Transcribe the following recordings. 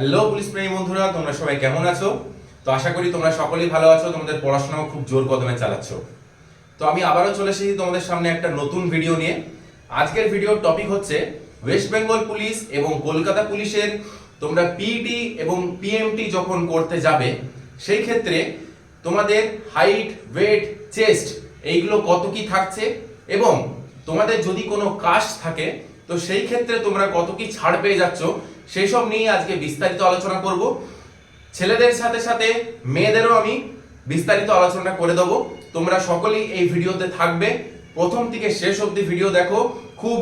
Hello police প্রেমী বন্ধুরা, তোমরা সবাই কেমন আছো? তো আশা করি তোমরা সকলেই ভালো আছো, তোমাদের পড়াশোনাও খুব জোর কদমে চালাচ্ছ। তো আমি আবারও চলে এসেছি তোমাদের সামনে একটা নতুন ভিডিও নিয়ে। আজকের ভিডিওর টপিক হচ্ছে ওয়েস্ট বেঙ্গল পুলিশ এবং কলকাতা পুলিশের তোমরা পিটি এবং পিএমটি যখন করতে যাবে, সেই ক্ষেত্রে তোমাদের হাইট ওয়েট চেস্ট এইগুলো কত কি থাকছে এবং তোমাদের যদি কোনো কাস্ট থাকে, তো সেই ক্ষেত্রে তোমরা কত কি ছাড় পেয়ে যাচ্ছ সেই সব নিয়ে আজকে বিস্তারিত আলোচনা করব। ছেলেদের সাথে সাথে মেয়েদেরও আমি বিস্তারিত আলোচনা করে দেবো। তোমরা সকলেই এই ভিডিওতে থাকবে। প্রথম থেকে শেষ অবধি ভিডিও দেখো। খুব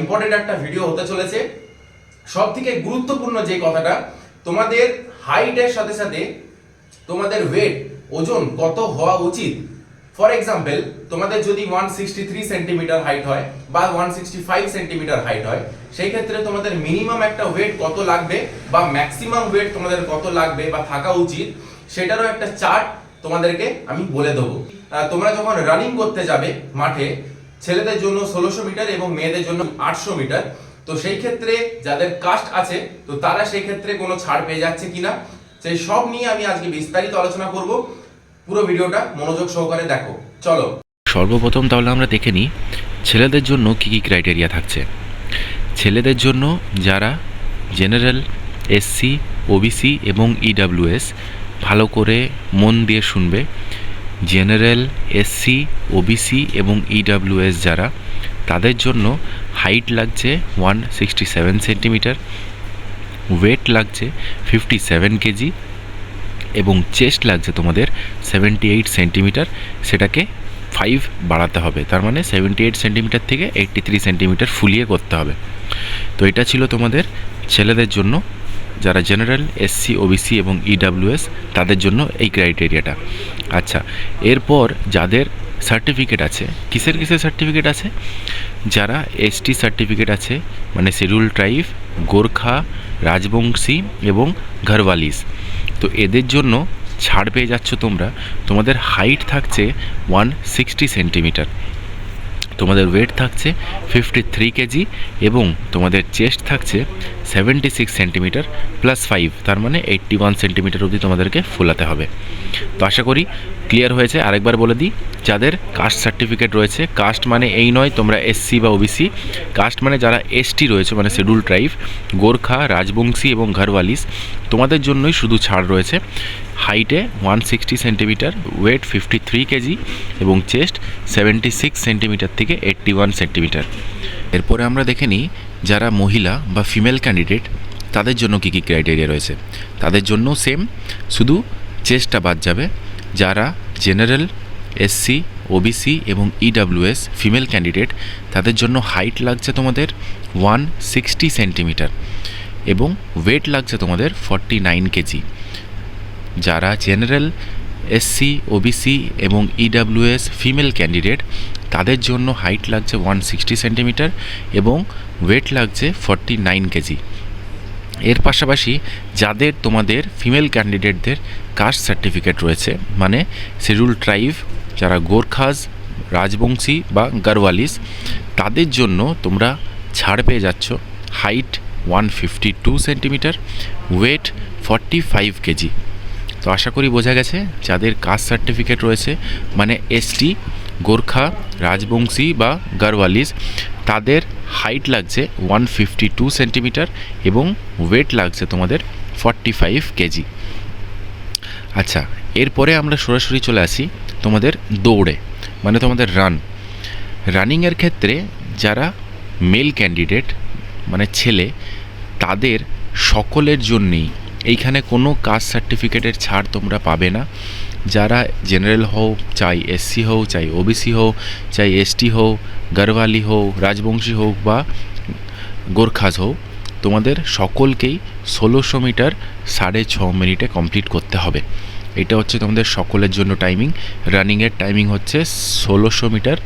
ইম্পর্টেন্ট একটা ভিডিও হতে চলেছে। সব থেকে গুরুত্বপূর্ণ যে কথাটা, তোমাদের হাইটের সাথে সাথে তোমাদের ওয়েট ওজন কত হওয়া উচিত? ফর এক্সাম্পল তোমাদের যদি one sixty three centimetre height হয় বা one sixty five centimetre height হয়, সেই ক্ষেত্রে তোমাদের মিনিমাম একটা ওয়েট কত লাগবে বা ম্যাক্সিমাম ওয়েট তোমাদের কত লাগবে বা থাকা উচিত, সেটারও একটা চার্ট তোমাদেরকে আমি বলে দেবো। তোমরা যখন রানিং করতে যাবে মাঠে, ছেলেদের জন্য ষোলোশো মিটার এবং মেয়েদের জন্য আটশো মিটার তো সেই ক্ষেত্রে যাদের কাস্ট আছে, তো তারা সেই ক্ষেত্রে কোনো ছাড় পেয়ে যাচ্ছে কিনা, সেই সব নিয়ে আমি আজকে বিস্তারিত আলোচনা করব। পুরো ভিডিওটা মনোযোগ সহকারে দেখো। চলো। সর্বপ্রথম তাহলে আমরা দেখে নিই, ছেলেদের জন্য কী কী ক্রাইটেরিয়া থাকছে। ছেলেদের জন্য যারা জেনারেল এসসি ওবিসি এবং ইডাব্লিউএস ভালো করে মন দিয়ে শুনবে, জেনারেল এসসি ওবিসি এবং ইডাব্লিউএস যারা, তাদের জন্য হাইট লাগছে one sixty seven centimetre weight লাগছে ফিফটি সেভেন কেজি এবং চেস্ট লাগছে তোমাদের সেভেন্টি এইট সেন্টিমিটার সেটাকে ফাইভ বাড়াতে হবে। তার মানে সেভেন্টি এইট সেন্টিমিটার থেকে এইট্টি থ্রি সেন্টিমিটার ফুলিয়ে করতে হবে। তো এটা ছিল তোমাদের ছেলেদের জন্য, যারা জেনারেল এসসি ওবিসি এবং ইডাব্লিউএস তাদের জন্য এই ক্রাইটেরিয়াটা আচ্ছা এরপর যাদের সার্টিফিকেট আছে, কিসের কিসের সার্টিফিকেট আছে? যারা এসটি সার্টিফিকেট আছে মানে শিডিউল ট্রাইব, গোর্খা, রাজবংশী এবং ঘরওয়ালিস। তো এদের জন্য ছাড় পেয়ে যাচ্ছ তোমরা। তোমাদের হাইট থাকছে ওয়ান সিক্সটি সেন্টিমিটার তোমাদের ওয়েট থাকছে ফিফটি থ্রি কেজি এবং তোমাদের চেস্ট থাকছে seventy six centimetre plus five তার মানে এইট্টি ওয়ান সেন্টিমিটার অবধি তোমাদেরকে ফোলাতে হবে। তো আশা করি ক্লিয়ার হয়েছে। আরেকবার বলে দিই, যাদের কাস্ট সার্টিফিকেট রয়েছে কাস্ট মানে এই নয় তোমরা এসসি বা ওবিসি কাস্ট মানে যারা এসটি রয়েছে মানে শিডিউল ট্রাইব গোর্খা রাজবংশী এবং ঘরওয়ালিস তোমাদের জন্যই শুধু ছাড় রয়েছে। হাইটে one sixty centimetre weight fifty three KG এবং চেস্ট সেভেন্টি সিক্স সেন্টিমিটার থেকে এইট্টি ওয়ান সেন্টিমিটার এরপরে আমরা দেখে নিই, যারা মহিলা বা ফিমেল ক্যান্ডিডেট তাদের জন্য কী কী ক্রাইটেরিয়া রয়েছে? তাদের জন্য সেম শুধু চেস্টটা বাদ যাবে যারা জেনারেল এসসি ওবিসি এবং ইডাব্লিউএস ফিমেল ক্যান্ডিডেট তাদের জন্য হাইট লাগছে তোমাদের ওয়ান সিক্সটি সেন্টিমিটার এবং ওয়েট লাগছে তোমাদের ফর্টি নাইন কেজি যারা জেনারেল এসসি ওবিসি এবং ইডাব্লিউএস ফিমেল ক্যান্ডিডেট তাদের জন্য হাইট লাগছে ওয়ান সিক্সটি সেন্টিমিটার এবং ওয়েট লাগছে ফর্টি নাইন কেজি এর পাশাপাশি যাদের তোমাদের ফিমেল ক্যান্ডিডেটদের কাস্ট সার্টিফিকেট রয়েছে মানে শিডিউল ট্রাইব যারা গোর্খাস রাজবংশী বা গারওয়ালিস তাদের জন্য তোমরা ছাড় পেয়ে যাচ্ছ height one fifty two centimetre weight forty five KG. তো আশা করি বোঝা গেছে, যাদের কাস্ট সার্টিফিকেট রয়েছে মানে এসটি গোর্খা, রাজবংশী বা গারওয়ালিস, তাদের হাইট লাগছে ওয়ান ফিফটি টু সেন্টিমিটার এবং ওয়েট লাগছে তোমাদের ফর্টি ফাইভ কেজি। আচ্ছা এরপরে আমরা সরাসরি চলে আসি তোমাদের দৌড়ে মানে তোমাদের রান রানিংয়ের ক্ষেত্রে যারা মেল ক্যান্ডিডেট মানে ছেলে, তাদের সকলের জন্যেই এইখানে কোনো কাস্ট সার্টিফিকেটের ছাড় তোমরা পাবে না। যারা জেনারেল হও, চাই এসসি হও, চাই ওবিসি হও, চাই এসটি হও, গরওয়ালি হও, রাজবংশী হোক বা গোর্খাস হও, তোমাদের সকলকেই ষোলোশো মিটার সাড়ে ছ মিনিটে কমপ্লিট করতে হবে। এটা হচ্ছে তোমাদের সকলের জন্য টাইমিং। রানিংয়ের টাইমিং হচ্ছে ষোলোশো মিটার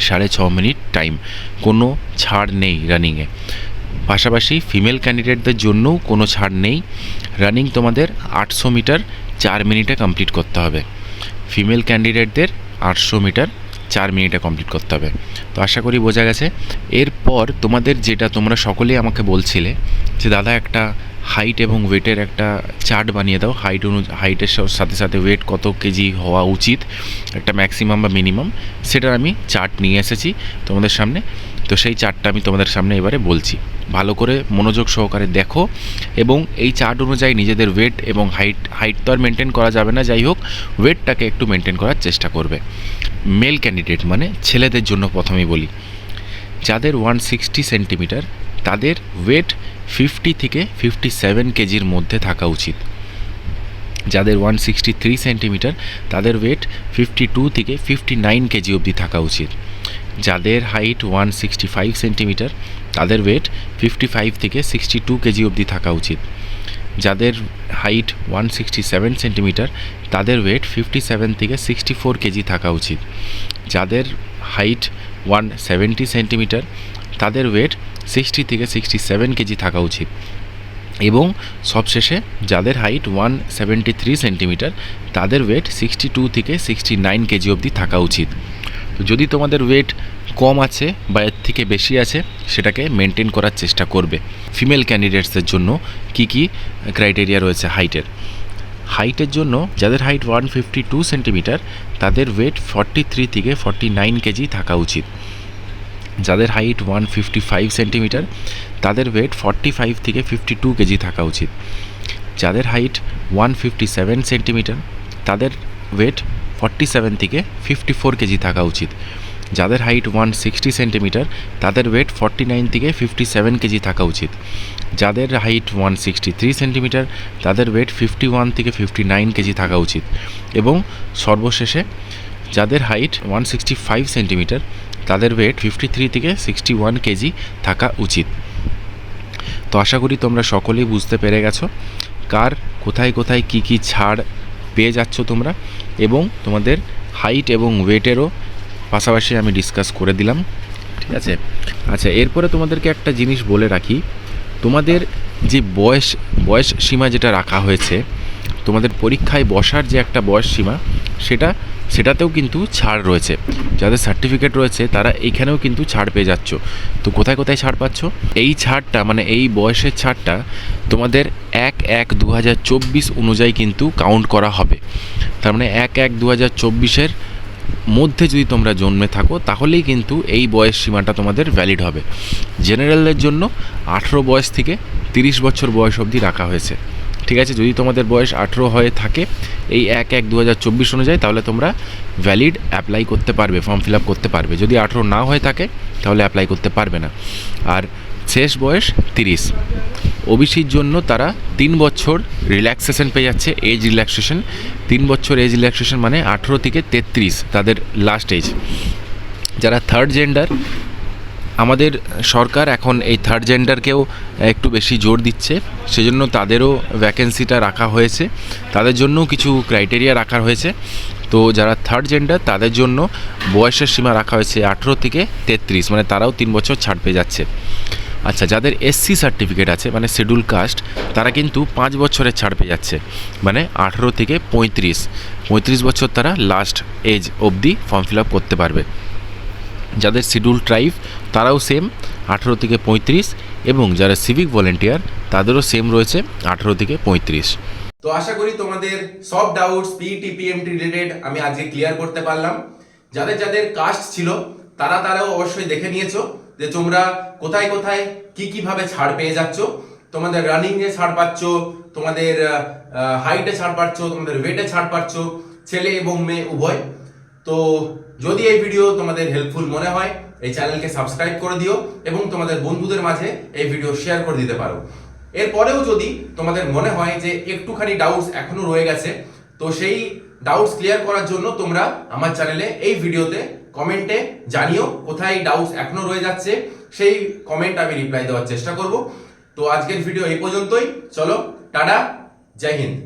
সাড়ে ছ মিনিট টাইম। কোনো ছাড় নেই রানিংয়ে। পাশাপাশি ফিমেল ক্যান্ডিডেটদের জন্যও কোনো ছাড় নেই। রানিং তোমাদের আটশো মিটার চার মিনিটে কমপ্লিট করতে হবে। ফিমেল ক্যান্ডিডেটদের আটশো মিটার চার মিনিটে কমপ্লিট করতে হবে। তো আশা করি বোঝা গেছে। এরপর তোমাদের যেটা তোমরা সকলেই আমাকে বলছিলে যে, দাদা, একটা হাইট এবং ওয়েটের একটা চার্ট বানিয়ে দাও। হাইট অনু হাইটের সাথে সাথে ওয়েট কত কেজি হওয়া উচিত, একটা ম্যাক্সিমাম বা মিনিমাম সেটার আমি চার্ট নিয়ে এসেছি তোমাদের সামনে। তো সেই চার্টটা আমি তোমাদের সামনে এবারে বলছি। ভালো করে মনোযোগ সহকারে দেখো এবং এই চার্ট অনুযায়ী নিজেদের ওয়েট এবং হাইট হাইট তো আর মেনটেন করা যাবে না। যাই হোক ওয়েটটাকে একটু মেনটেন করার চেষ্টা করবে। মেল ক্যান্ডিডেট মানে ছেলেদের জন্য প্রথমেই বলি। যাদের ওয়ান সিক্সটি সেন্টিমিটার তাদের ওয়েট ফিফটি থেকে ফিফটি সেভেন কেজির মধ্যে থাকা উচিত। যাদের ওয়ান সিক্সটি থ্রি সেন্টিমিটার তাদের ওয়েট ফিফটি টু থেকে ফিফটি নাইন কেজি অবধি থাকা উচিত। যাদের height one sixty five centimetre তাদের ওয়েট ফিফটি ফাইভ থেকে সিক্সটি টু কেজি অবধি থাকা উচিত। যাদের height one sixty seven centimetre তাদের ওয়েট ফিফটি সেভেন থেকে সিক্সটি ফোর কেজি থাকা উচিত। যাদের হাইট ওয়ান সেভেন্টি সেন্টিমিটার তাদের ওয়েট সিক্সটি থেকে সিক্সটি সেভেন কেজি থাকা উচিত। এবং সবশেষে যাদের height one seventy three centimetre তাদের ওয়েট সিক্সটি টু থেকে সিক্সটি নাইন কেজি অবধি থাকা উচিত। যদি তোমাদের ওয়েট কম আছে বা এর থেকে বেশি আছে, সেটাকে মেনটেন করার চেষ্টা করবে। ফিমেল ক্যান্ডিডেটসদের জন্য কি কি ক্রাইটেরিয়া রয়েছে হাইটের হাইটের জন্য যাদের height one fifty two centimetre তাদের ওয়েট ফর্টি থ্রি থেকে ফর্টি নাইন কেজি থাকা উচিত। যাদের height one fifty five centimetre তাদের ওয়েট ফর্টি ফাইভ থেকে ফিফটি টু কেজি থাকা উচিত। যাদের height one fifty seven centimetre তাদের ওয়েট ফর্টি সেভেন থেকে ফিফটি ফোর কেজি থাকা উচিত। যাদের হাইট ওয়ান সিক্সটি সেন্টিমিটার তাদের ওয়েট ফর্টি নাইন থেকে ফিফটি সেভেন কেজি থাকা উচিত। যাদের height one sixty three centimetre তাদের ওয়েট ফিফটি ওয়ান থেকে ফিফটি নাইন কেজি থাকা উচিত। এবং সর্বশেষে, যাদের height one sixty five centimetre তাদের ওয়েট ফিফটি থ্রি থেকে সিক্সটি ওয়ান কেজি থাকা উচিত। তো আশা করি তোমরা সকলেই বুঝতে পেরে গেছো কার কোথায় কোথায় কি কি ছাড় পেয়ে যাচ্ছ তোমরা এবং তোমাদের হাইট এবং ওয়েটেরও পাশাপাশি আমি ডিসকাস করে দিলাম, ঠিক আছে? আচ্ছা এরপরে তোমাদেরকে একটা জিনিস বলে রাখি, তোমাদের যে বয়স বয়স সীমা যেটা রাখা হয়েছে, তোমাদের পরীক্ষায় বসার যে একটা বয়স সীমা সেটা, সেটাতেও কিন্তু ছাড় রয়েছে। যাদের সার্টিফিকেট রয়েছে, তারা এইখানেও কিন্তু ছাড় পেয়ে যাচ্ছ। তো কোথায় কোথায় ছাড় পাচ্ছ? এই ছাড়টা মানে এই বয়সের ছাড়টা তোমাদের এক এক দু হাজার চব্বিশ অনুযায়ী কিন্তু কাউন্ট করা হবে। তার মানে এক এক দু হাজার চব্বিশের মধ্যে যদি তোমরা জন্মে থাকো, তাহলেই কিন্তু এই বয়স সীমাটা তোমাদের ভ্যালিড হবে। জেনারেলদের জন্য আঠেরো বয়স থেকে তিরিশ বছর বয়স অবধি রাখা হয়েছে। ঠিক আছে, যদি তোমাদের বয়স আঠেরো হয়ে থাকে, এই এক এক দু হাজার চব্বিশ অনুযায়ী, তাহলে তোমরা ভ্যালিড অ্যাপ্লাই করতে পারবে ফর্ম ফিল আপ করতে পারবে। যদি আঠেরো না হয়ে থাকে, তাহলে অ্যাপ্লাই করতে পারবে না। আর শেষ বয়স তিরিশ। ওবিসির জন্য তারা তিন বছর রিল্যাক্সেশন পেয়ে যাচ্ছে এজ রিল্যাক্সেশন তিন বছর এজ রিল্যাক্সেশন মানে আঠেরো থেকে তেত্রিশ, তাদের লাস্ট এজ যারা থার্ড জেন্ডার আমাদের সরকার এখন এই থার্ড জেন্ডারকেও একটু বেশি জোর দিচ্ছে, সেজন্য তাদেরও ভ্যাকেন্সিটা রাখা হয়েছে। তাদের জন্যও কিছু ক্রাইটেরিয়া রাখা হয়েছে। তো যারা থার্ড জেন্ডার তাদের জন্য বয়সের সীমা রাখা হয়েছে আঠেরো থেকে তেত্রিশ মানে তারাও তিন বছর ছাড় পেয়ে যাচ্ছে। আচ্ছা যাদের এসসি সার্টিফিকেট আছে মানে শিডিউল কাস্ট তারা কিন্তু পাঁচ বছরের ছাড় পেয়ে যাচ্ছে মানে আঠেরো থেকে পঁয়ত্রিশ। পঁয়ত্রিশ বছর তারা লাস্ট এজ অবধি ফর্ম ফিল আপ করতে পারবে। যাদের শিডিউল ট্রাইব, তারাও সেম আঠেরো থেকে পঁয়ত্রিশ, এবং যারা সিভিক ভলেন্টিয়ার তাদেরও সেম রয়েছে, আঠেরো থেকে পঁয়ত্রিশ। তো আশা করি তোমাদের সব ডাউটস পিইটি পিএমটি রিলেটেড আমি আজকে ক্লিয়ার করতে পারলাম। যাদের যাদের কাস্ট ছিল, তারা তারাও অবশ্যই দেখে নিয়েছো যে তোমরা কোথায় কোথায় কি কীভাবে ছাড় পেয়ে যাচ্ছ। তোমাদের রানিং এ ছাড় পাচ্ছ, তোমাদের হাইটে ছাড় পাচ্ছ, তোমাদের ওয়েটে ছাড় পাচ্ছ, ছেলে এবং মেয়ে, উভয়। তো যদি এই ভিডিও তোমাদের হেল্পফুল মনে হয়, এই চ্যানেলকে সাবস্ক্রাইব করে দিও এবং তোমাদের বন্ধুদের মাঝে এই ভিডিও শেয়ার করে দিতে পারো। এরপরেও যদি তোমাদের মনে হয় যে একটুখানি ডাউটস এখনও রয়ে গেছে, তো সেই ডাউটস ক্লিয়ার করার জন্য তোমরা আমার চ্যানেলে এই ভিডিওতে কমেন্টে জানিও কোথায় ডাউটস এখনও রয়ে যাচ্ছে। সেই কমেন্ট আমি রিপ্লাই দেওয়ার চেষ্টা করব। তো আজকের ভিডিও এই পর্যন্তই। চলো, টাটা, জয় হিন্দ।